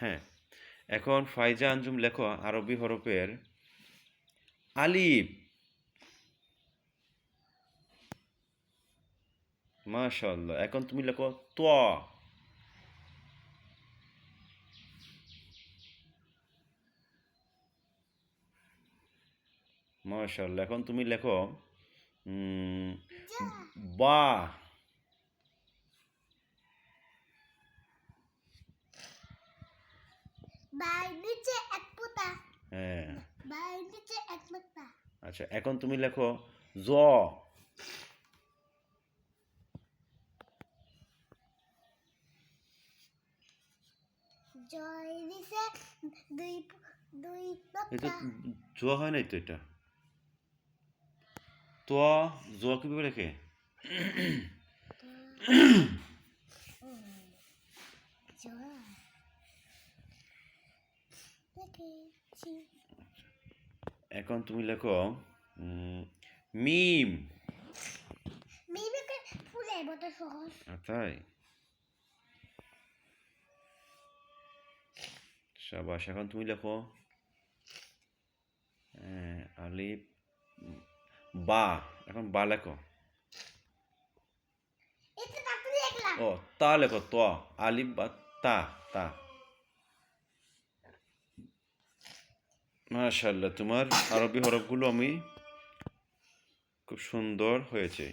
হ্যাঁ। এখন ফাইজা আঞ্জুম লেখো আরবি হরফের আলিফ। মাশাল্লাহ এখন তুমি লেখো ত। মাশাল্লাহ এখন তুমি লেখো উম, বা। নিচে এক পোতা হ্যাঁ। নিচে এক পোতা আচ্ছা এখন তুমি লেখো জ। জয় নিচে দুই দুই এটা জ হয় নাই তো এটা? ত জ কীভাবে লেখে? জয় এখন তুমি লেখো মিম। তাই? সাবাস এখন তুমি লেখো আহ, আলিফ বা। এখন বা লেখো। ও তা লেখো ত আলিফ বা তা তা। মাশাল্লাহ তোমার আরবি হরফগুলো আমি খুব সুন্দর হয়েছে।